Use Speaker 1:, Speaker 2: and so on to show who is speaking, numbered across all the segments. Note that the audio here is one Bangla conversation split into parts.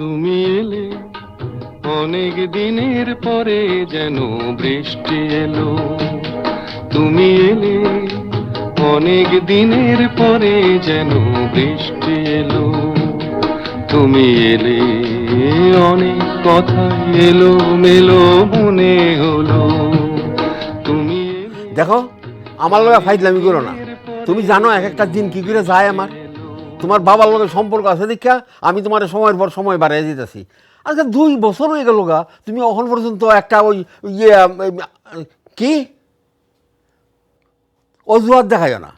Speaker 1: তুমি এলে, অনেক দিনের পরে যেন বৃষ্টি এলো। তুমি এলে, অনেক দিনের পরে যেন বৃষ্টি এলো। তুমি এলে, অনেক কথা এলো, মেলো, মনে হলো। তুমি
Speaker 2: দেখো, আমার লগে ফাইজলামি করো না। তুমি জানো এক একটা দিন কি করে যায় আমার? তোমার বাবার লগে সম্পর্ক আছে দেখা আমি তোমার সময়ের পর সময় বাড়িয়ে দিতেছি। আচ্ছা দুই বছর হয়ে গেল গা, তুমি এখন পর্যন্ত একটা ওই ইয়ে কি? অজুহাত দেখায় না।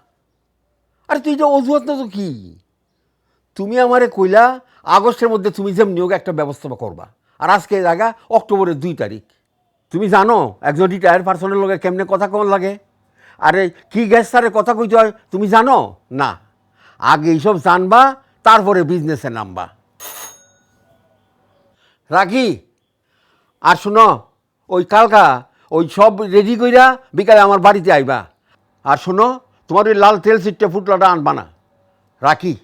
Speaker 2: আরে তুই যে অজুহাত না তো কি? তুমি আমারে কইলা, আগস্টের মধ্যে তুমি যেমনি হোক একটা ব্যবস্থা করবা। আর আজকে জায়গা, অক্টোবরের দুই তারিখ। তুমি জানো, একজন রিটায়ার পার্সনের লগে কেমনে কথা কেমন লাগে? আরে কি গ্যাস সারে কথা কইতে হয়, তুমি জানো? না। আগে এইসব জানবা, তারপরে বিজনেসে নামবা। রাখি? আর শুনো, ওই কালকা ওই সব রেডি কইরা বিকালে আমার বাড়িতে আইবা। আর শোনো, তোমার ওই লাল তেল সিটটা ফুটলাটা আনবা না। রাখি?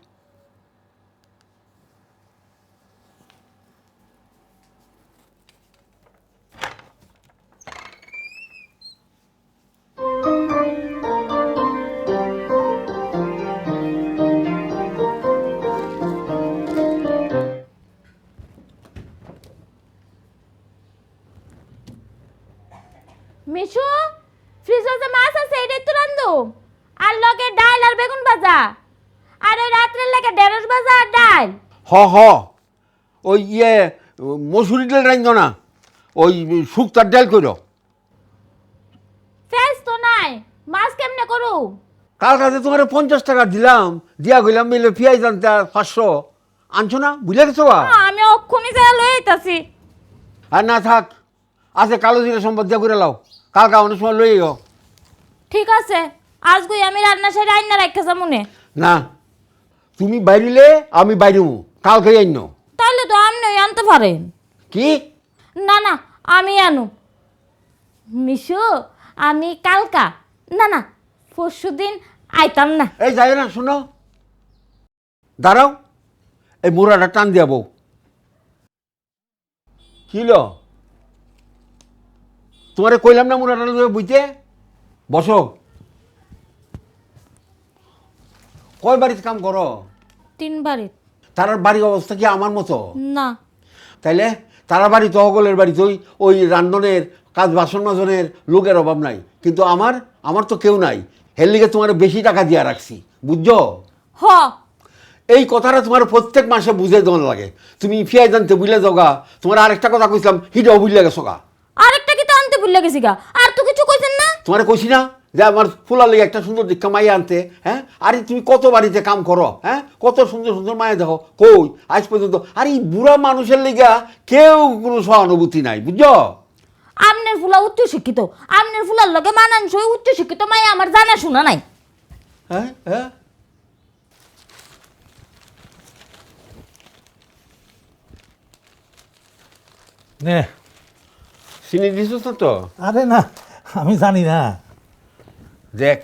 Speaker 3: মিশু ফ্রিজে যে মাছ আছে এটাই তো রান্ধু। আর লগে ডাল আর বেগুন ভাজা। আর ওই রাত্রের লাগে ঢেঁড়স ভাজা আর ডাল।
Speaker 2: হ হ। ওই ইয়ে মসুরি ডাল রাইন্দ না ওই শুক্তার ডাল করো।
Speaker 3: ফেস তো নাই মাছ কেমনে করু?
Speaker 2: কাল কাছে তোমার পঞ্চাশ টাকা দিলাম দিয়া গেলাম মিলে পিঁয়াজ আনতে পাঁচশো। আনছো না? বুঝলে গেছো বা?
Speaker 3: আমি অক্ষুনি যা আইতাছি।
Speaker 2: আর না থাক আছে কালো জিরে সম্পদ দিয়া করে লাও। কালকা অনেক সময় লই গো
Speaker 3: ঠিক আছে আজ গই আমি রান্না সেরে রান্না রাখা যামুনে
Speaker 2: না। তুমি বাইরিলে আমি বাইরিমু কালকে আইন
Speaker 3: তাহলে তো আপনি আনতে পারেন
Speaker 2: কি?
Speaker 3: না না আমি আনু। মিশু আমি কালকা। না না পরশু দিন আইতাম না।
Speaker 2: এই যাই না শোনো। দাঁড়াও এই মুড়াটা টান দিয়া বউ। কিল তোমারে কইলাম না মুড়াটা লইয়া বুঝতে বসো। কয় বাড়িতে কাম করো?
Speaker 3: তিন বাড়ি
Speaker 2: তার বাড়ির অবস্থা কি আমার মতো?
Speaker 3: না।
Speaker 2: তাইলে তারা বাড়ি তহগলের বাড়িতে ওই ওই রান্ধনের কাজ বাসন মাজনের লোকের অভাব নাই। কিন্তু আমার আমার তো কেউ নাই। হের লিগে তোমার বেশি টাকা দিয়া রাখছি বুঝছ?
Speaker 3: হ।
Speaker 2: এই কথাটা তোমার প্রত্যেক মাসে বুঝে দেওয়ার লাগে। তুমি ফিয়াই জানতে বুঝলে যাওগা তোমার আরেকটা কথা কইছিলাম হিটাও বুঝলে গেছো গা
Speaker 3: তো গেছি গা। আর তো কিছু কইছেন না?
Speaker 2: তোমার কইছি না যে আমার ফুলার লেগে একটা সুন্দর দীক্ষা মাইয়া আনতে হ্যাঁ? আরে তুমি কত বাড়িতে কাম করো হ্যাঁ? কত সুন্দর সুন্দর মায়া দেখো কই? আজ পর্যন্ত। আর এই বুড়া মানুষের লেগা কেউ কোনো সহানুভূতি নাই বুঝছ?
Speaker 3: আমনের ফুলা উচ্চ শিক্ষিত আমনের ফুলার লগে মানানসই উচ্চ শিক্ষিত মাই আমার জানা শোনা নাই।
Speaker 2: হ্যাঁ হ্যাঁ?
Speaker 4: নে
Speaker 2: চিনি দিছ তো
Speaker 4: আরে না আমি জানি না।
Speaker 2: দেখ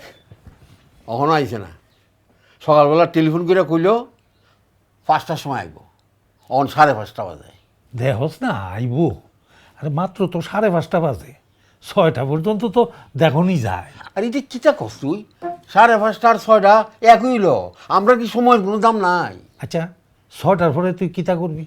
Speaker 2: অহনো আইছে না। সকালবেলা টেলিফোন করে কইল পাঁচটার সময় আইব। অন সাড়ে পাঁচটা বাজে।
Speaker 4: দেহস না আইব। আরে মাত্র তো সাড়ে পাঁচটা বাজে। ছয়টা পর্যন্ত তো দেখনই যায়।
Speaker 2: আর এটা কিতা কস তুই? সাড়ে পাঁচটা আর ছয়টা একই লো আমরা কি সময়ের কোনো দাম নাই?
Speaker 4: আচ্ছা ছয়টার পরে তুই কিতা করবি?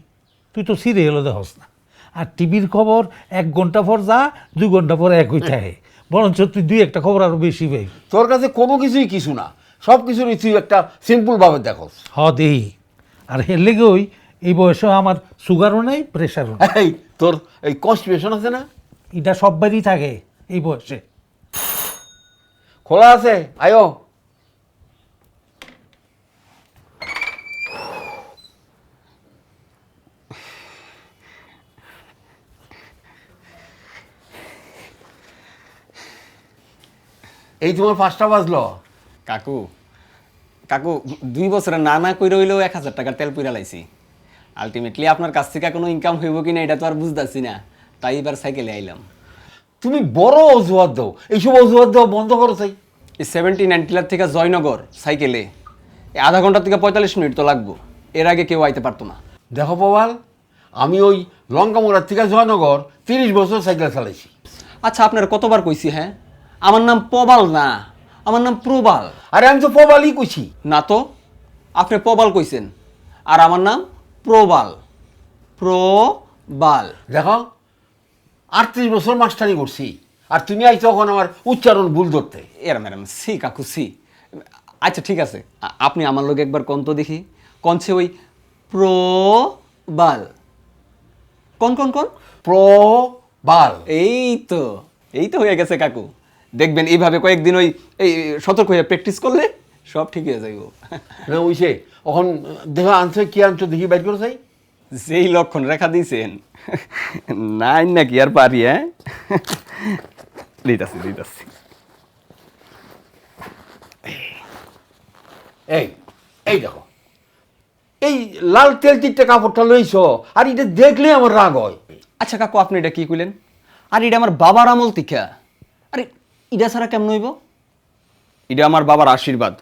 Speaker 4: তুই তো সিরিয়ালও দেখস না। আর টিভির খবর এক ঘণ্টা পর যা দুই ঘণ্টা পর একই থাকে বরঞ্চ তুই দুই একটা খবর আরও বেশি পাই।
Speaker 2: তোর কাছে কোনো কিছুই কিছু না। সব কিছুরই তুই একটা সিম্পলভাবে দেখস।
Speaker 4: হ দেই। আর হের লেগে ওই এই বয়সে আমার সুগারও নাই প্রেশারও নাই।
Speaker 2: এই তোর এই কনস্টিপেশন আছে না?
Speaker 4: এটা সববারই থাকে এই বয়সে।
Speaker 2: খোলা আছে আয়ো। এই তোমার পাঁচটা বাজলো।
Speaker 5: কাকু কাকু দুই বছরে না না কইরা হইলেও এক হাজার টাকার তেল পুরা লাইছি। আলটিমেটলি আপনার কাছ থেকে কোনো ইনকাম হইব কিনা এটা তো আর বুঝতেছি না। তাই এবার সাইকেলে আইলাম।
Speaker 2: তুমি বড় অজুহাত দাও। এইসব অজুহাত দাও বন্ধ করো তাই।
Speaker 5: এই সেভেন্টি নাইন টিলার থেকে জয়নগর সাইকেলে এই আধা ঘণ্টা থেকে পঁয়তাল্লিশ মিনিট তো লাগবো। এর আগে কেউ আইতে পারতো না।
Speaker 2: দেখো পবাল আমি ওই লঙ্কামোড়ার থেকে জয়নগর তিরিশ বছর সাইকেল চালাইছি।
Speaker 5: আচ্ছা আপনার কতবার কইছি হ্যাঁ? আমার নাম প্রবাল না আমার নাম প্রবাল।
Speaker 2: আরে আমি তো প্রবালই কইছি।
Speaker 5: না তো আপনি প্রবাল কইছেন আর আমার নাম প্রবাল। প্রবাল।
Speaker 2: দেখো আটত্রিশ বছর মাস্টারি করছি আর তুমি আই তখন আমার উচ্চারণ ভুল ধরতে।
Speaker 5: এরা ম্যাডাম সি কাকু সি। আচ্ছা ঠিক আছে আ- আপনি আমার লোক একবার কন তো দেখি। কনছে ওই প্রবাল। কোন কোন কোন?
Speaker 2: প্রবাল।
Speaker 5: এই তো এই তো হয়ে গেছে কাকু। দেখবেন এইভাবে কয়েকদিন ওই এই সতর্ক হয়ে প্র্যাকটিস করলে সব ঠিক হয়ে যাইব।
Speaker 2: না ওইসে এখন দেখো আনছো কি আনছো দেখি বাইর করে চাই
Speaker 5: যেই লক্ষণ রেখা দিয়েছেন নাই নাকি আর পারি হ্যাঁ? দিতাছি দিতাছি।
Speaker 2: এই এই দেখো এই লাল তেল চিটটা কাপড়টা লইছ আর এটা দেখলে আমার রাগ হয়।
Speaker 5: আচ্ছা কাকু আপনি এটা কি কইলেন? আর এটা আমার বাবার আমল তিখা। আরে ইটা ছাড়া কেমন হইব? এটা আমার বাবার আশীর্বাদ।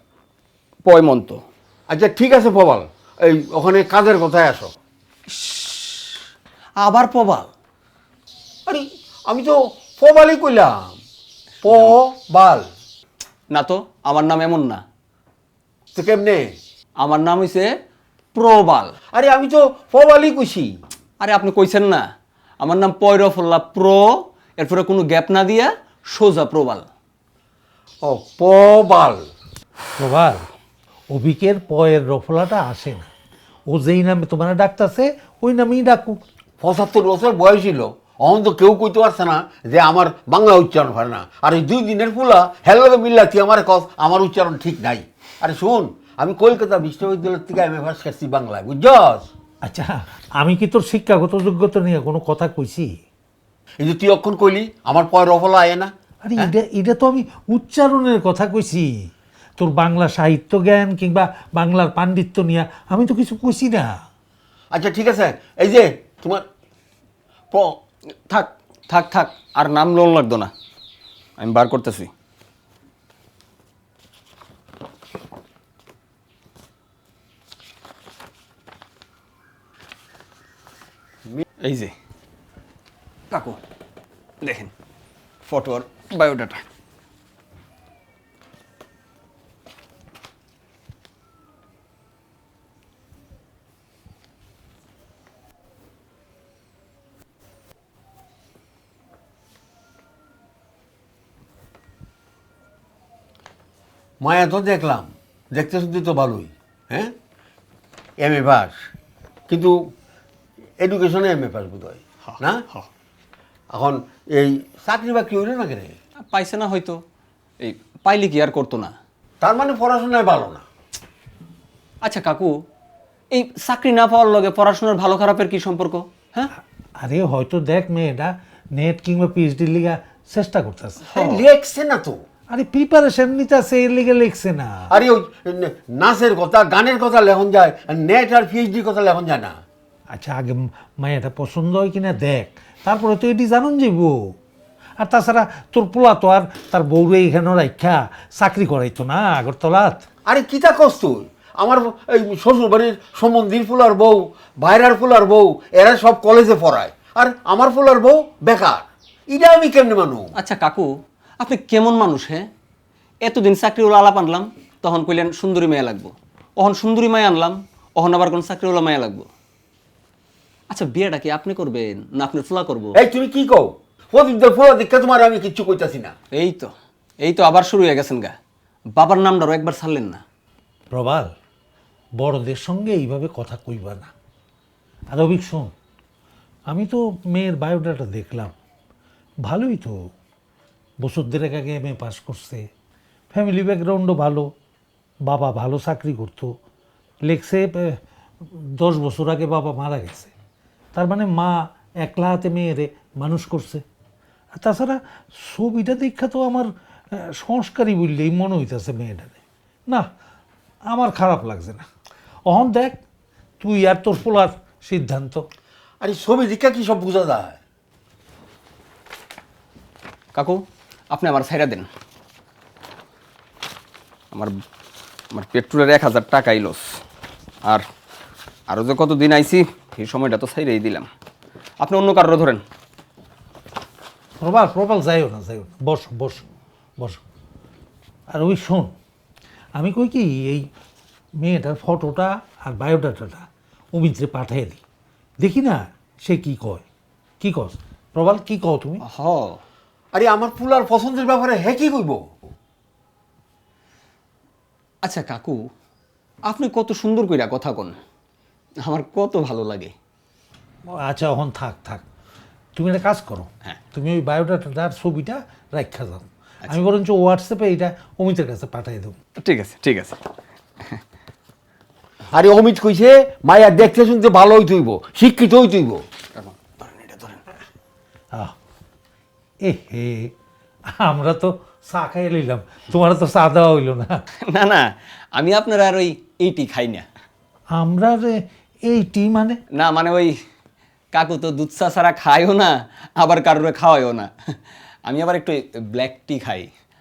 Speaker 5: পয়মন্ত
Speaker 2: আচ্ছা ঠিক আছে প্রবাল। এই ওখানে কাজের কথায় আসো।
Speaker 5: আবার প্রবাল?
Speaker 2: আরে আমি তো প্রবালই কইলাম। প্রবাল।
Speaker 5: না তো আমার নাম এমন না।
Speaker 2: তো কেমনে?
Speaker 5: আমার নাম হইছে প্রবাল।
Speaker 2: আরে আমি তো প্রবালই কইছি।
Speaker 5: আরে আপনি কইছেন না। আমার নাম পয়রফল্লা প্রো এরপরে কোনো গ্যাপ না দিয়া সোজা প্রবাল।
Speaker 2: ও প্রবাল
Speaker 4: প্রবাল অভিকের পয়ের রফলাটা আসে না। ও যেই নামে তোমার ডাকতেছে ওই নামেই ডাকুক।
Speaker 2: পঁচাত্তর বছর বয়স ছিল অহন তো কেউ কইতে পারছে না যে আমার বাংলা উচ্চারণ হয় না। আর এই দুই দিনের ফুলা হেলো মিল্লাতি আমার কস আমার উচ্চারণ ঠিক নাই। আরে শুন আমি কলকাতা বিশ্ববিদ্যালয় থেকে এম এ পাস করছি বাংলায় বুঝছস?
Speaker 4: আচ্ছা আমি কি তোর শিক্ষাগত যোগ্যতা নিয়ে কোনো কথা কইছি?
Speaker 2: যে তুই অক্ষণ কইলি আমার পয় রফলা আয় না।
Speaker 4: আরে এটা এটা তো আমি উচ্চারণের কথা কইছি। তোর বাংলা সাহিত্য জ্ঞান কিংবা বাংলার পাণ্ডিত্য নিয়ে আমি তো কিছু কইছি না।
Speaker 2: আচ্ছা ঠিক আছে। এই যে তোমার প-
Speaker 5: থাক থাক থাক আর নাম লোন লাগতো না। আমি বার করতেছি। এই যে কাকু দেখেন ফটো আর বায়োডাটা
Speaker 2: মায়া তো দেখলাম দেখতে শুনতে তো ভালোই হ্যাঁ? এম এ পাস কিন্তু এডুকেশনে এম এ পাস বোধ হয় না? এখন এই চাকরি বাকরি হইল না কেন
Speaker 5: পাইছে না হয়তো। এই পাইলে কি আর করতো না?
Speaker 2: তার মানে পড়াশোনায় ভালো না।
Speaker 5: আচ্ছা কাকু এই চাকরি না পাওয়ার লগে পড়াশোনার ভালো খারাপের কি সম্পর্ক? হ্যাঁ?
Speaker 4: আরে হয়তো দেখ মেয়েটা নেট কিংবা পিএইচডি লিগা চেষ্টা করতেছে।
Speaker 2: লেখছে না তো।
Speaker 4: আরে প্রিপারেশন নিতেছে এর লিগে লিখছে না।
Speaker 2: আরে ওই নাচের কথা গানের কথা লেখন যায় নেট আর পিএইচডি কথা লেখন যায় না।
Speaker 4: আচ্ছা আগে মায়াটা পছন্দ হয় কিনা দেখ। তারপরে তো এটি জানুন যাইব আর তাছাড়া তোর পোলা তো আর তার বউরে এখানে রাখা চাকরি করাইতো না আগরতলাত।
Speaker 2: আরে কিতা কস তুই? আমার এই শ্বশুর বাড়ির সম্বন্ধীর ফুলার বউ ভাইরার ফুলার বউ এরা সব কলেজে পড়ায়। আর আমার ফুলার বউ বেকার। এটা আমি কেমনে মানু?
Speaker 5: আচ্ছা কাকু আপনি কেমন মানুষ হ্যাঁ এতদিন চাকরিওয়ালা আলাপ আনলাম তখন কইলেন সুন্দরী মেয়ে লাগবো। অহন সুন্দরী মায়া আনলাম অহন আবার কোন চাকরিওয়ালা মায়া লাগবো। আচ্ছা বিয়েটা কি আপনি করবেন? না আপনি ফোলা করব?
Speaker 2: এই তুমি কি কও? প্রদীপদের ফুলা দীক্ষা তোমার আমি কিচ্ছু কইতাছি না।
Speaker 5: এই তো এই তো আবার শুরু হয়ে গেছেন গা। বাবার নামটারও একবার ছাড়লেন না।
Speaker 4: প্রবাল বড়দের সঙ্গে এইভাবে কথা কইবা না। আর অভিক শোন আমি তো মেয়ের বায়োডাটা দেখলাম। ভালোই তো। বছর দেড়েক আগে এম এ পাস করছে। ফ্যামিলি ব্যাকগ্রাউন্ডও ভালো। বাবা ভালো চাকরি করতো। লেখছে দশ বছর আগে বাবা মারা গেছে। তার মানে মা একলা হাতে মেয়েরে মানুষ করছে। আর তাছাড়া ছবিটা দেখা তো আমার সংস্কারই বললেই মনে হইতেছে মেয়েটারে। না আমার খারাপ লাগছে না। অহন দেখ তুই আর তোর পোলার সিদ্ধান্ত।
Speaker 2: আরে ছবি দীক্ষা কি সব বোঝা যায়?
Speaker 5: কাকু আপনি আমার ছাইরা দেন। আমার আমার পেট্রোলের এক হাজার টাকা লস। আর আরও যে কত দিন আইছি এই সময়টা তো সাইরেই দিলাম। আপনি অন্য কারোর ধরেন।
Speaker 4: প্রবাল প্রবাল যাইও না যাইও না। বসো বসো বসো। আর ওই শোন আমি কই কি এই মেয়েটার ফটোটা আর বায়োডাটাটা অমিত্রে পাঠিয়ে দিই। দেখি না সে কি কয়। কি কস? প্রবাল কি কও তুমি?
Speaker 5: হ।
Speaker 2: আরে আমার পুলার পছন্দের ব্যাপারে হে কি কইব?
Speaker 5: আচ্ছা কাকু আপনি কত সুন্দর কইরা কথা কন। আমার কত ভালো লাগে।
Speaker 4: আচ্ছা এখন থাক থাক। তুমি একটা কাজ করো।
Speaker 5: হ্যাঁ।
Speaker 4: তুমি ওই বায়োডাটার ছবিটা রাখা যাও আমি বরঞ্চ হোয়াটসঅ্যাপে এটা অমিতের কাছে পাঠিয়ে দেবো।
Speaker 5: ঠিক আছে ঠিক আছে।
Speaker 2: আরে অমিত কইছে মায়া দেখতে শুনতে ভালোই তুইব শিক্ষিত হই তুইব
Speaker 5: ধরেন এটা ধরেন।
Speaker 4: আহ এ হে আমরা তো চা খাইয়ে লইলাম তোমার তো চা দেওয়া হইল না।
Speaker 5: না না আমি আপনার আর ওই এইটি খাই না।
Speaker 4: আমরা এই টি মানে?
Speaker 5: না মানে ওই কাকু তো দুধ চা ছাড়া খায়ও না আবার কারোর খাওয়ায়ও না। আমি আবার একটু ব্ল্যাক টি খাই।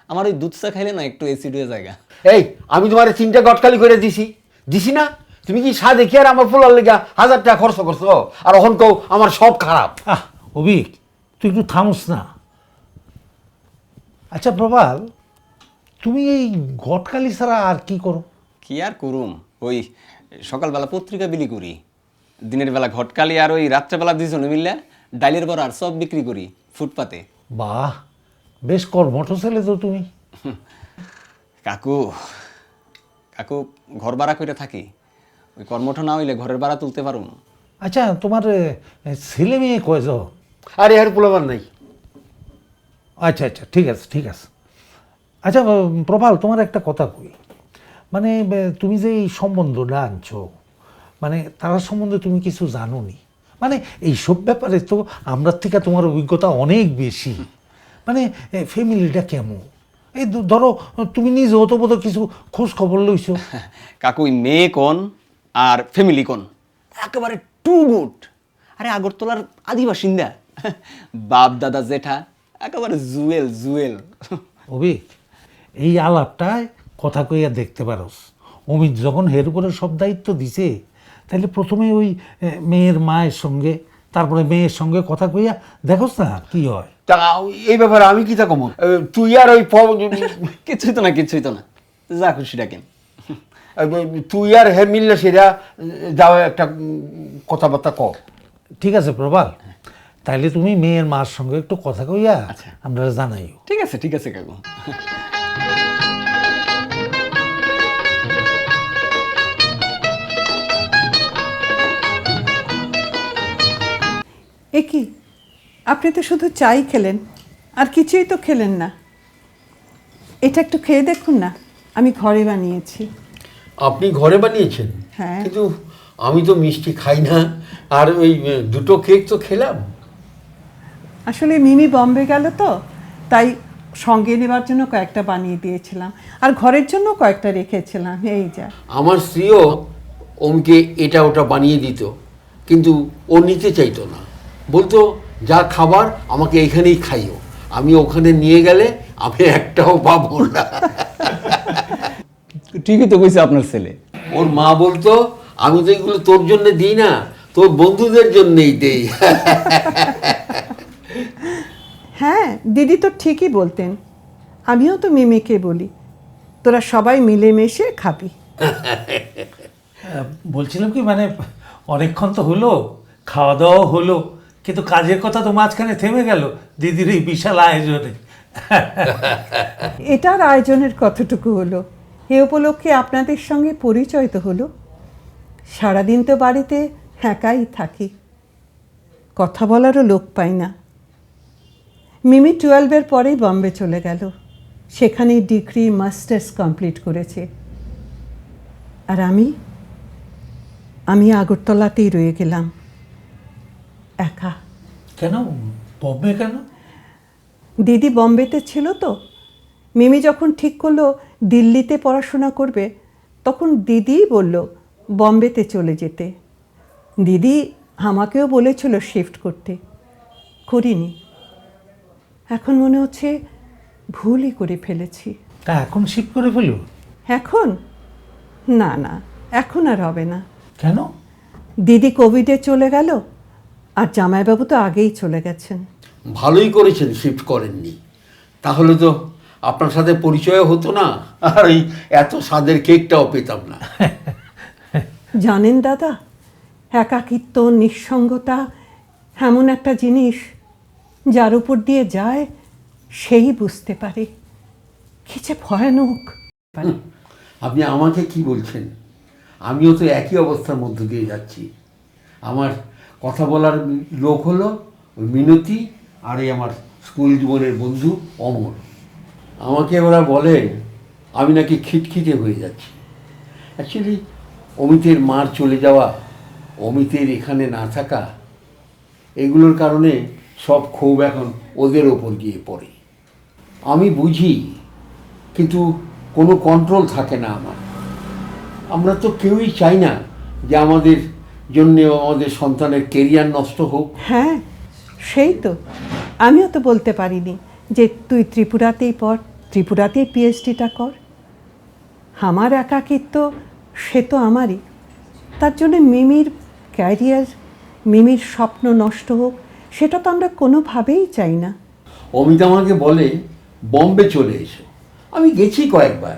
Speaker 5: আমার ওই দুধ চা খাইলে না একটু অ্যাসিড হয়ে জায়গা
Speaker 2: এই আমি তোমার চিন্তা গটকালি করে দিছি। দিছি না? তুমি কি সা দেখি আর আমার পোলার লেগা হাজার টাকা খরচ করছ? আর এখন কও আমার সব খারাপ।
Speaker 4: আহ অভিক তুই একটু থামস না। আচ্ছা প্রবাল তুমি এই ঘটকালি ছাড়া আর কি করো?
Speaker 5: কি আর করুম? ওই সকালবেলা পত্রিকা বিলি করি দিনের বেলা ঘটকালি আর ওই রাত্রেবেলা দুজনে মিললে ডাইলের বড় আর সব বিক্রি করি ফুটপাতে।
Speaker 4: বাহ বেশ কর্মঠ ছেলে তো তুমি।
Speaker 5: কাকু কাকু ঘর ভাড়া করে থাকি ওই কর্মঠ না হইলে ঘরের ভাড়া তুলতে পারুম
Speaker 4: আচ্ছা তোমার এ, ছেলে মেয়ে কয়জন?
Speaker 2: আরে আর পোলাবার নাই।
Speaker 4: আচ্ছা আচ্ছা ঠিক আছে ঠিক আছে। আচ্ছা উম, প্রভাল তোমার একটা কথা কই। মানে তুমি যে এই সম্বন্ধটা আনছো মানে তারা সম্বন্ধে তুমি কিছু জানো নি মানে এইসব ব্যাপারে তো আমরা থেকে তোমার অভিজ্ঞতা অনেক বেশি। মানে ফ্যামিলিটা কেমন? এই ধরো তুমি নিজেও তো বোধহয় কিছু খোঁজ খবর লইছো।
Speaker 5: কাকু মেয়ে কোন আর ফ্যামিলি কোন? একেবারে টু গুড আরে আগরতলার আদি বাসিন্দা বাপ দাদা জেঠা একেবারে জুয়েল জুয়েল।
Speaker 4: অভিক এই আলাপটায় কথা কইয়া দেখতে পারোস। অমিত যখন হের উপরে সব দায়িত্ব দিছে তাহলে প্রথমে ওই মেয়ের মায়ের সঙ্গে তারপরে মেয়ের সঙ্গে কথা কইয়া দেখোস না কি হয়।
Speaker 2: তা এই ব্যাপারে আমি কি তা কমন তুই আর ওই
Speaker 5: কিছুই তো না কিছুই তো না। যা খুশি ডাকেন।
Speaker 2: তুই আর হে মিললে সেটা যাও একটা কথাবার্তা ক
Speaker 4: ঠিক আছে প্রবাল তাইলে তুমি মেয়ের মার সঙ্গে একটু কথা কইয়া আমরা জানাইও।
Speaker 5: ঠিক আছে ঠিক আছে কাকু।
Speaker 6: এ কি? আপনি তো শুধু চাই খেলেন আর কিছুই তো খেলেন না। এটা একটু খেয়ে দেখুন না আমি ঘরে বানিয়েছি।
Speaker 2: আপনি ঘরে বানিয়েছেন?
Speaker 6: হ্যাঁ।
Speaker 2: কিন্তু আমি তো মিষ্টি খাই না আর ওই দুটো কেক তো খেলাম।
Speaker 6: আসলে মিমি বম্বে গেল তো তাই সঙ্গে নেবার জন্য কয়েকটা বানিয়ে দিয়েছিলাম আর ঘরের জন্য কয়েকটা রেখেছিলাম এই যা।
Speaker 2: আমার স্ত্রীও ওমকে এটা ওটা বানিয়ে দিত কিন্তু ও নিতে চাইতো না। বলতো যা খাবার আমাকে এখানেই খাইও। আমি ওখানে নিয়ে গেলে আমি একটাও পাবো না।
Speaker 5: ঠিকই তো কইছে আপনার ছেলে।
Speaker 2: ওর মা বলতো আমি তো এগুলো তোর জন্য দিই না তোর বন্ধুদের জন্যই দেই।
Speaker 6: হ্যাঁ দিদি তো ঠিকই বলতেন। আমিও তো মিমিকে বলি তোরা সবাই মিলেমিশে খাবি।
Speaker 4: বলছিলাম কি মানে অনেকক্ষণ তো হলো খাওয়া দাওয়া হলো। কিন্তু কাজের কথা তো মাঝখানে থেমে গেল দিদির এই বিশাল আয়োজনে।
Speaker 6: এটার আয়োজনের কতটুকু হলো? এ উপলক্ষে আপনাদের সঙ্গে পরিচয় তো হলো। সারাদিন তো বাড়িতে একাই থাকি। কথা বলারও লোক পাই না। মিমি টুয়েলভের পরেই বম্বে চলে গেল। সেখানেই ডিগ্রি, মাস্টার্স কমপ্লিট করেছে। আর আমি আমি আগরতলাতেই রয়ে গেলাম। একা।
Speaker 4: কেন? বম্বে কেন?
Speaker 6: দিদি বম্বেতে ছিল তো। মিমি যখন ঠিক করল দিল্লিতে পড়াশোনা করবে তখন দিদিই বলল বম্বেতে চলে যেতে। দিদি আমাকেও বলেছিল শিফট করতে। করিনি। এখন মনে হচ্ছে ভুলই করে ফেলেছি।
Speaker 4: তা এখন শিফট করে ফেলু
Speaker 6: এখন? না না এখন আর হবে না।
Speaker 4: কেন?
Speaker 6: দিদি কোভিডে চলে গেল আর জামাইবাবু তো আগেই চলে গেছেন।
Speaker 2: ভালোই করেছেন শিফট করেননি। তাহলে তো আপনার সাথে পরিচয় হতো না আর এই এত স্বাদের কেকটাও পেতাম না।
Speaker 6: জানেন দাদা একাকিত্ব নিঃসঙ্গতা এমন একটা জিনিস যার উপর দিয়ে যায় সেই বুঝতে পারে। কি যে ভয়ানক।
Speaker 2: আপনি আমাকে কি বলছেন? আমিও তো একই অবস্থার মধ্য দিয়ে যাচ্ছি। আমার কথা বলার লোক হলো ওই মিনতি আর এই আমার স্কুল জীবনের বন্ধু অমর। আমাকে ওরা বলে, আমি নাকি খিটখিটে হয়ে যাচ্ছি। অ্যাকচুয়ালি অমিতের মার চলে যাওয়া, অমিতের এখানে না থাকা, এগুলোর কারণে সব ক্ষোভ এখন ওদের ওপর গিয়ে পড়ে। আমি বুঝি, কিন্তু কোনো কন্ট্রোল থাকে না আমার। আমরা তো কেউই চাই না যে আমাদের জন্য আমাদের সন্তানের কেরিয়ার নষ্ট হোক।
Speaker 6: হ্যাঁ সেই তো। আমিও তো বলতে পারিনি যে তুই ত্রিপুরাতেই পড় ত্রিপুরাতেই পিএইচডিটা কর। আমার একাকিত্ব সে তো আমারই। তার জন্য মিমির ক্যারিয়ার মিমির স্বপ্ন নষ্ট হোক সেটা তো আমরা কোনোভাবেই চাই না।
Speaker 2: অমিত আমাকে বলে বম্বে চলে এসো। আমি গেছি কয়েকবার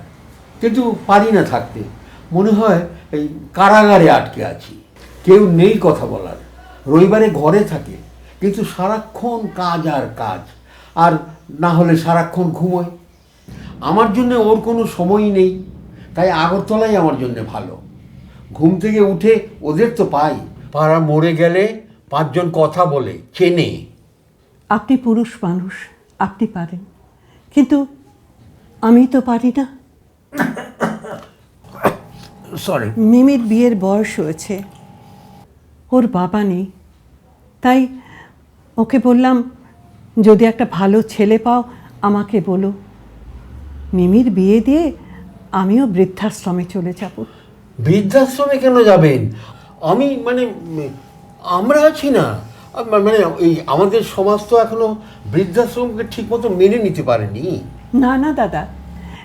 Speaker 2: কিন্তু পারি না থাকতে। মনে হয় এই কারাগারে আটকে আছি। কেউ নেই কথা বলার। রবিবারে ঘরে থাকে কিন্তু সারাক্ষণ কাজ আর কাজ। আর না হলে সারাক্ষণ ঘুমোয়। আমার জন্য ওর কোনো সময় নেই তাই আগরতলাই আমার জন্য ভালো। ঘুম থেকে উঠে ওদের তো পাই পাড়া মরে গেলে পাঁচজন কথা বলে চেনে।
Speaker 6: আপনি পুরুষ মানুষ আপনি পারেন। কিন্তু আমি তো পারি না।
Speaker 2: সরি
Speaker 6: মিমির বিয়ের বয়স হয়েছে। ওর বাবা নেই। তাই ওকে বললাম যদি একটা ভালো ছেলে পাও আমাকে বলো। মিমির বিয়ে দিয়ে আমিও বৃদ্ধাশ্রমে চলে যাব।
Speaker 2: বৃদ্ধাশ্রমে কেন যাবেন? আমি মানে আমরা আছি না। মানে এই আমাদের সমাজ তো এখনও বৃদ্ধাশ্রমকে ঠিকমতো মেনে নিতে পারেনি।
Speaker 6: না না দাদা।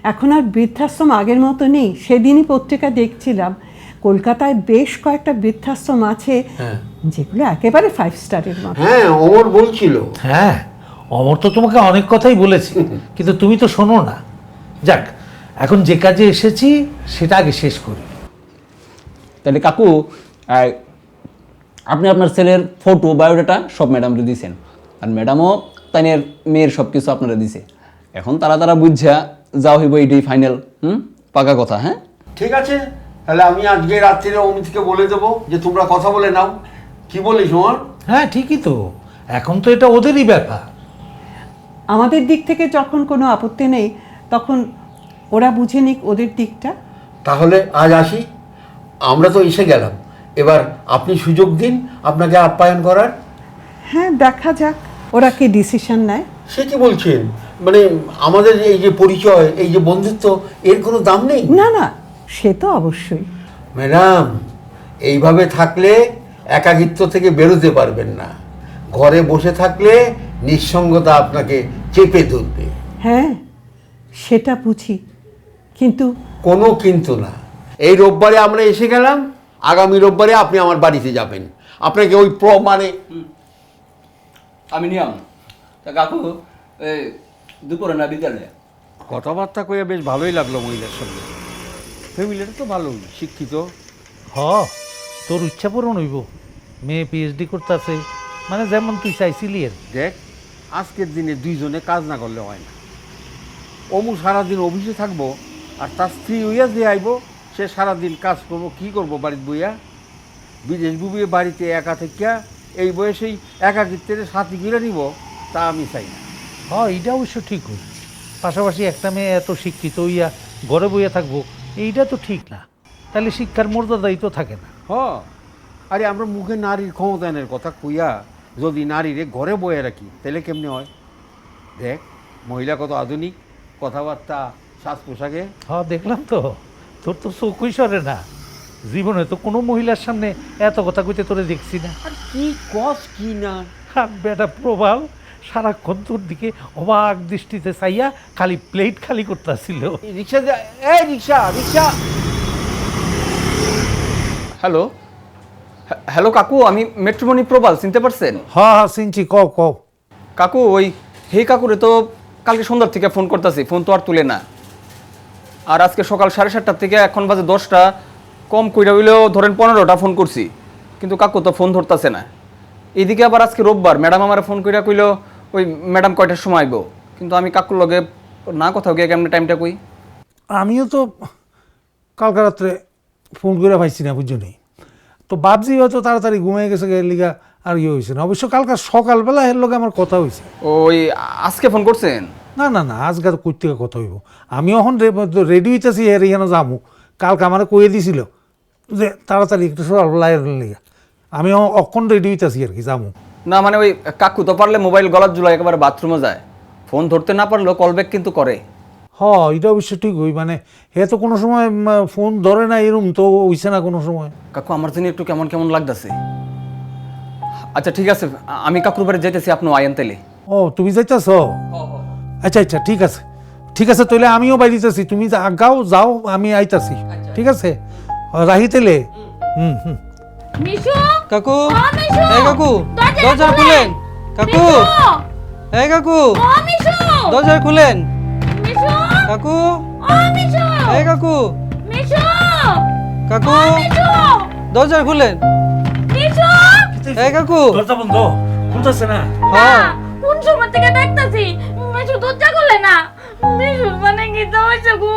Speaker 6: এখন আর বৃদ্ধাশ্রম আগের মতো নেই। সেদিনই পত্রিকা দেখছিলাম। কলকাতায় বেশ কয়েকটা বৃদ্ধাশ্রম আছে
Speaker 2: হ্যাঁ।
Speaker 6: যেগুলো একেবারে ফাইভ স্টারের মতো।
Speaker 2: হ্যাঁ অমর বলছিল।
Speaker 4: হ্যাঁ অমর তো তোমাকে অনেক কথাই বলেছে কিন্তু তুমি তো শোনো না। যাক এখন যে কাজে এসেছি সেটা আগে শেষ করি।
Speaker 5: তাহলে কাকু আপনি আপনার ছেলের ফটো বায়োডাটা সব ম্যাডামরে দিয়েছেন আর ম্যাডামও তাইনের মেয়ের সব কিছু আপনারা দিছে। এখন তারা তারা বুঝছা যাও হইব এইটাই ফাইনাল হুম? পাকা কথা হ্যাঁ?
Speaker 2: ঠিক আছে। তাহলে আমি আজকে রাত্রিরে অমিতকে বলে দেবো যে তোমরা কথা বলে নাও। কি বলিস অমর
Speaker 4: হ্যাঁ ঠিকই তো। এখন তো এটা ওদেরই ব্যাপার।
Speaker 6: আমাদের দিক থেকে যখন কোনো আপত্তি নেই তখন ওরা বুঝে নিক ওদের দিকটা।
Speaker 2: তাহলে আজ আসি। আমরা তো এসে গেলাম। এবার আপনি সুযোগ দিন আপনাকে আপ্যায়ন করার।
Speaker 6: হ্যাঁ দেখা যাক ওরা কি ডিসিশন নেয়।
Speaker 2: সে কি বলছেন? মানে আমাদের এই যে পরিচয় এই যে বন্ধুত্ব এর কোনো দাম নেই?
Speaker 6: না না সে তো অবশ্যই।
Speaker 2: ম্যাডাম এইভাবে থাকলে একাকিত্ব থেকে বেরোতে পারবেন না। ঘরে বসে থাকলে নিঃসঙ্গতা আপনাকে চেপে ধরবে।
Speaker 6: হ্যাঁ সেটা বুঝি। কিন্তু
Speaker 2: কোনো কিন্তু না। এই রোববারে আমরা এসে গেলাম আগামী রোববারে আপনি আমার বাড়িতে যাবেন। আপনাকে ওই প্র মানে
Speaker 5: আমি নিয়ম তা কাকু দুপুরে না বিকালে?
Speaker 2: কথাবার্তা কয়ে বেশ ভালোই লাগল মহিলার সঙ্গে। ফ্যামিলিটা তো ভালোই শিক্ষিত।
Speaker 4: হ তোর ইচ্ছা পূরণ হইব। মেয়ে পিএইচডি করতেছে মানে যেমন তুই চাইছিলি আর। কি।
Speaker 2: দেখ আজকের দিনে দুইজনে কাজ না করলে হয় না। অমু সারাদিন অফিসে থাকব আর তার স্ত্রী হইয়া যে আইব সে সারাদিন কাজ করব কি করব বাড়িতে বইয়া? বিদেশ বুবিয়ে বাড়িতে একা থাকিয়া এই বয়সেই একাকিত্বের সাথী গিরে নিব তা আমি চাই না।
Speaker 4: হ্যাঁ এইটা অবশ্য ঠিক হই পাশাপাশি একটা মেয়ে এত শিক্ষিত হইয়া ঘরে বইয়া থাকব এইটা তো ঠিক না। তাহলে শিক্ষার মর্যাদাই তো থাকে না।
Speaker 2: হ। আরে আমরা মুখে নারীর ক্ষমতায়নের কথা কইয়া যদি নারীরে ঘরে বয়ে রাখি তাহলে কেমনি হয়? দেখ মহিলা কত আধুনিক কথাবার্তা সাজ পোশাকে
Speaker 4: হ্যাঁ দেখলাম তো। তোর তো চোখই সরে না। জীবনে তো কোনো মহিলার সামনে এত কথা কইতে তোরে দেখছি না।
Speaker 2: আর কি কস কি না?
Speaker 4: আর বেটা প্রবাল। সারাক্ষণ তোর দিকে অবাক দৃষ্টিতে চাইয়া খালি প্লেট খালি করতেছিল।
Speaker 2: এই রিক্সা এই রিক্সা রিক্সা।
Speaker 5: হ্যালো? হ্যাঁ, হ্যালো কাকু আমি মেট্রোমণি প্রবাল চিনতে পারছেন?
Speaker 4: হ্যাঁ হ্যাঁ চিনছি কও কও।
Speaker 5: কাকু ওই হে কাকুরে তো কালকে সন্ধ্যার থেকে ফোন করতেছি ফোন তো আর তুলে না। আর আজকে সকাল সাড়ে সাতটার থেকে এখন বাজে দশটা কম কইরা হইলেও ধরেন পনেরোটা ফোন করছি। কিন্তু কাকু তো ফোন ধরতেছে না। এদিকে আবার আজকে রোববার ম্যাডাম আমার ফোন কইরা কইলো ওই ম্যাডাম কয়টার সময় আইবো? কিন্তু আমি কাকুর লগে না কোথাও গিয়ে কেমন টাইমটা কই?
Speaker 4: আমিও তো কালকে রাত্রে ফোন করে পাইছি না বুঝছ নি? তো ভাবছি হয়তো তাড়াতাড়ি ঘুমিয়ে গেছে লিগা আর ইয়ে হয়েছে না। অবশ্য কালকে সকালবেলা এর লগে আমার কথা হয়েছে
Speaker 5: ওই আজকে ফোন করছেন?
Speaker 4: না না না আজকে তো কই থেকে কথা হইব? আমি এখন রেডি হইতেছি এর এখানে যামু। কালকে আমার কয়ে দিছিল যে তাড়াতাড়ি একটু সকালবেলা এর লিগা। আমি অক্ষণ রেডি হইতেছি আর কি যামু।
Speaker 5: না মানে ওই কাকু তো পারলে মোবাইল গলার জুলাই একেবারে বাথরুমে যায়। ফোন ধরতে না পারলেও কল ব্যাক কিন্তু করে।
Speaker 4: হ এটা অবশ্য ঠিক হই মানে হে তো কোনো সময় ফোন ধরে না এরম তো হইছে না কোনো সময়।
Speaker 5: কাকু আমার জন্য একটু কেমন কেমন লাগতেছে? আচ্ছা ঠিক আছে আমি কাকুর বাড়ি যেতেছি আপনি আয়েন তেলে
Speaker 4: ও তুমি যাইতেছ? আচ্ছা আচ্ছা ঠিক আছে। ঠিক আছে তাহলে আমিও বাইরিতেছি তুমি যা- আগাও যাও আমি আইতাছি। ঠিক আছে? রাহিতেলে হুম হুম।
Speaker 3: মিশু?
Speaker 7: কাকু? এই কাকু
Speaker 3: দরজা
Speaker 7: দরজা খুলেন। কাকু! এই কাকু! দরজা খুলেন।
Speaker 3: মিশু!
Speaker 7: কাকু! এই কাকু!
Speaker 3: মিশু!
Speaker 7: কাকু! দরজা খুলেন।
Speaker 3: মিশু!
Speaker 7: এই কাকু!
Speaker 4: দরজা বন্ধ। খুলতেছে না।
Speaker 3: না কোন সময় থেকে দেখতাছি? মিশু দরজা খুলে না। মিশু মানে কি তো হয়েছে গো?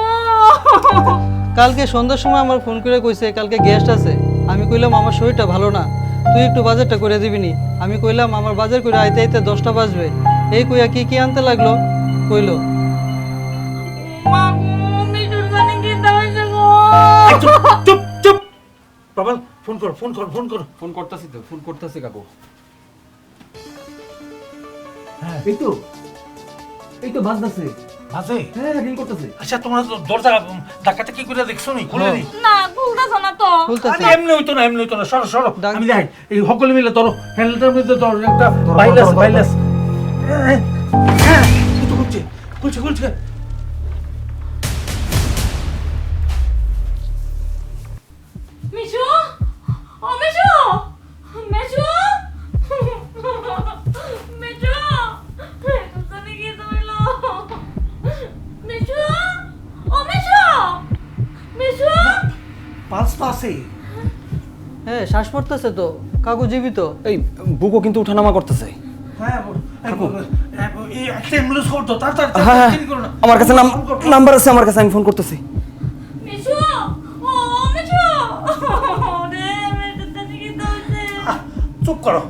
Speaker 7: কালকে সন্ধ্যার সময় আমার ফোন করে কইছে কালকে গেস্ট আছে। আমি কইলাম আমার শরীরটা ভালো না তুই একটু বাজারটা করে দিবিনি। আমি কইলাম আমার বাজার করে আইতে আইতে দশটা বাজবে। এই কইয়া কি কি আনতে লাগল? কইলো।
Speaker 4: চুপ চুপ ফোন কর ফোন কর ফোন কর।
Speaker 5: ফোন করতেছি তো ফোন করতেছি কাকু।
Speaker 8: এই তো এই তো বাজতেছে।
Speaker 4: আছে
Speaker 8: হ্যাঁ রিং করতেছে
Speaker 4: আচ্ছা তোমরা তো দরজা ধাক্কাটা কি করে দেখছ নি খুলে নি
Speaker 3: না খুলতাছ না তো
Speaker 4: আরে এমনি হইতো না এমনি হইতো না সরো সরো আমি দেখাই এই সকলে মিলে ধরো হ্যান্ডেলটার মধ্যে ধরো একটা বাইলাস বাইলাস হ্যাঁ হ্যাঁ এই তো খুলছে খুলছে খুলছে
Speaker 7: শ্বাস পড়তেছে তো কাকু জীবিত?
Speaker 5: এই বুকও কিন্তু উঠানামা করতেছে।
Speaker 4: হ্যাঁ
Speaker 5: হ্যাঁ
Speaker 4: না।
Speaker 5: আমার কাছে নাম নাম্বার আছে আমার কাছে আমি ফোন করতেছি
Speaker 3: মিশু ও মিশু রে মিশু জানি কি হইছে
Speaker 4: আহ, চুপ করো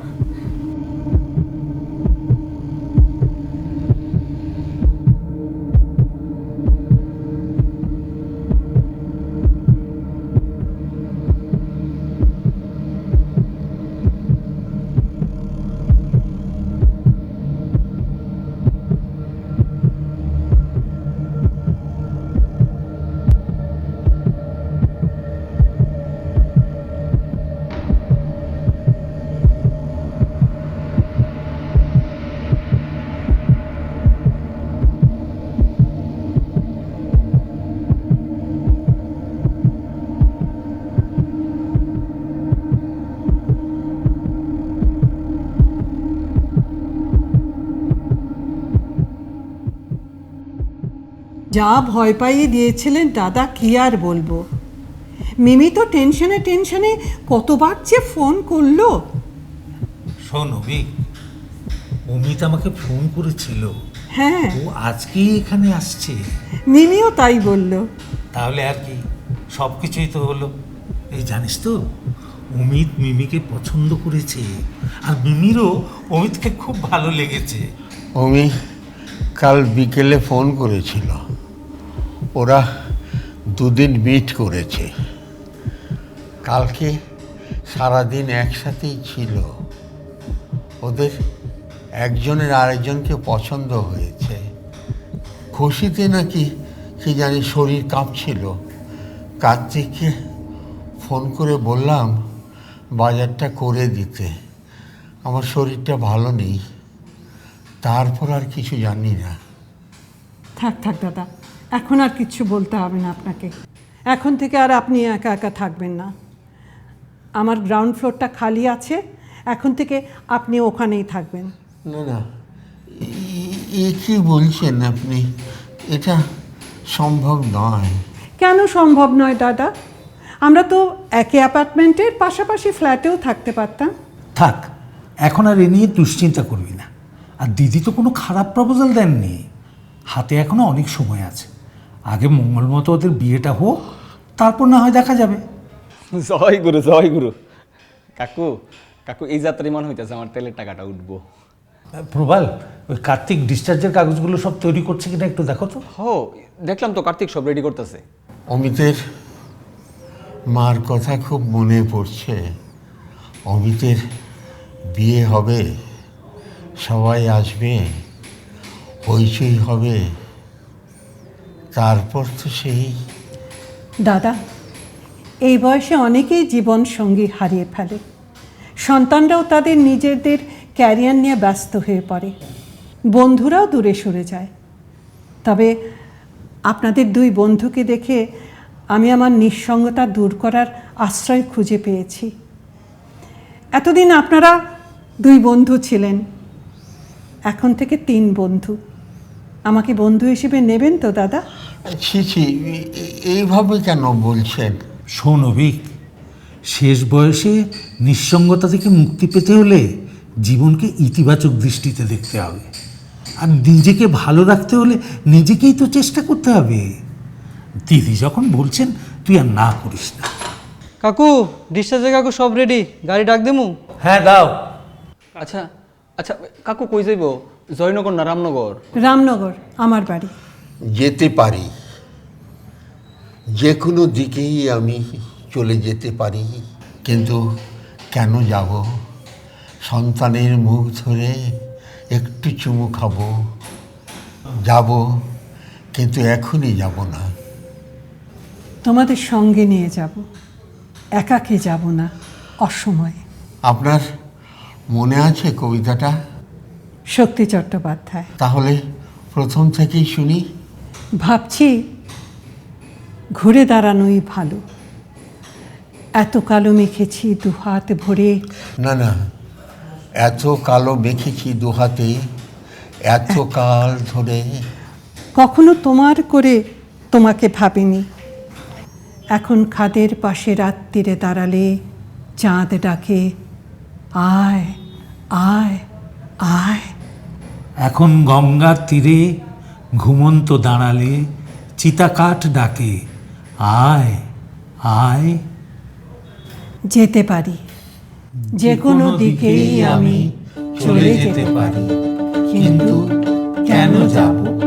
Speaker 6: যা ভয় পাইয়ে দিয়েছিলেন দাদা কি আর বলব? মিমি তো টেনশনে টেনশনে কতবার যে ফোন করল।
Speaker 4: শোন অভি অমিত আমাকে ফোন করেছিল।
Speaker 6: হ্যাঁ।
Speaker 4: ও আজকেই এখানে আসছে।
Speaker 6: মিমিও তাই বলল।
Speaker 4: তাহলে আর কি সব কিছুই তো হলো। এই জানিস তো অমিত মিমিকে পছন্দ করেছে আর মিমিরও অমিতকে খুব ভালো লেগেছে।
Speaker 2: অমি কাল বিকেলে ফোন করেছিল। ওরা দুদিন মিট করেছে। কালকে সারাদিন একসাথেই ছিল। ওদের একজনের আরেকজনকে পছন্দ হয়েছে। খুশিতে নাকি কি জানি শরীর কাঁপছিল। কার্তিককে ফোন করে বললাম, বাজারটা করে দিতে। আমার শরীরটা ভালো নেই। তারপর আর কিছু জানি না।
Speaker 6: থাক থাক দাদা। এখন আর কিচ্ছু বলতে হবে না আপনাকে। এখন থেকে আর আপনি একা একা থাকবেন না। আমার গ্রাউন্ড ফ্লোরটা খালি আছে এখন থেকে আপনি ওখানেই থাকবেন।
Speaker 2: না না এ- কি বলছেন আপনি? এটা সম্ভব নয়।
Speaker 6: কেন সম্ভব নয় দাদা? আমরা তো একে অ্যাপার্টমেন্টের পাশাপাশি ফ্ল্যাটেও থাকতে পারতাম।
Speaker 4: থাক এখন আর এ নিয়ে দুশ্চিন্তা করবি না। আর দিদি তো কোনো খারাপ প্রপোজাল দেননি। হাতে এখনও অনেক সময় আছে। আগে মঙ্গল মতো ওদের বিয়েটা হোক তারপর না হয় দেখা যাবে।
Speaker 5: জয় গুরু জয় গুরু। কাকু কাকু এই যাত্রায় মনে হইতেছে আমার তেলের টাকাটা উঠবো।
Speaker 4: প্রবাল ওই কার্তিক ডিসচার্জের কাগজগুলো সব তৈরি করছে কিনা একটু দেখো তো।
Speaker 5: হো দেখলাম তো কার্তিক সব রেডি করতেছে।
Speaker 2: অমিতের মার কথা খুব মনে পড়ছে। অমিতের বিয়ে হবে সবাই আসবে হইচই হবে। তারপর তো সেই
Speaker 6: দাদা, এই বয়সে অনেকেই জীবন সঙ্গী হারিয়ে ফেলে। সন্তানরাও তাদের নিজেদের ক্যারিয়ার নিয়ে ব্যস্ত হয়ে পড়ে। বন্ধুরাও দূরে সরে যায়। তবে আপনাদের দুই বন্ধুকে দেখে আমি আমার নিঃসঙ্গতা দূর করার আশ্রয় খুঁজে পেয়েছি। এতদিন আপনারা দুই বন্ধু ছিলেন। এখন থেকে তিন বন্ধু। আমাকে বন্ধু হিসেবে নেবেন তো, দাদা?
Speaker 2: ছি ছি এইভাবে কেন বলছেন?
Speaker 4: শোন অভিক শেষ বয়সে নিঃসঙ্গতা থেকে মুক্তি পেতে হলে জীবনকে ইতিবাচক দৃষ্টিতে দেখতে হবে। আর নিজেকে ভালো রাখতে হলে নিজেকেই তো চেষ্টা করতে হবে। দিদি যখন বলছেন তুই আর না করিস না।
Speaker 7: কাকু ডিসচার্জে কাকু সব রেডি গাড়ি ডাক দেমু
Speaker 4: হ্যাঁ দাও।
Speaker 5: আচ্ছা আচ্ছা কাকু কই যাইব? জয়নগর না রামনগর?
Speaker 6: রামনগর আমার বাড়ি।
Speaker 2: যেতে পারি। যে কোনো দিকেই আমি চলে যেতে পারি। কিন্তু কেন যাব? সন্তানের মুখ ধরে একটু চুমু খাব। যাব কিন্তু এখনই যাব না।
Speaker 6: তোমাদের সঙ্গে নিয়ে যাব। একাকে যাব না অসময়ে।
Speaker 2: আপনার মনে আছে কবিতাটা?
Speaker 6: শক্তি চট্টোপাধ্যায়।
Speaker 2: তাহলে প্রথম থেকেই শুনি।
Speaker 6: ঘুরে দাঁড়ানোই ভালো। এত কালো মেখেছি দুহাত ভরে।
Speaker 2: না না এত কালো মেখেছি দুহাতে এত কাল ধরে।
Speaker 6: কখনো তোমার করে তোমাকে ভাবিনি। এখন খাদের পাশে রাত্রিরে দাঁড়ালে চাঁদ ডাকে আয় আয় আয়।
Speaker 4: এখন গঙ্গার তীরে ঘুমন্ত দাঁড়ালে চিতাকাঠ ডাকে আয় আয়।
Speaker 6: যেতে পারি। যে কোনো দিকেই আমি চলে যেতে পারি। কিন্তু কেন যাব?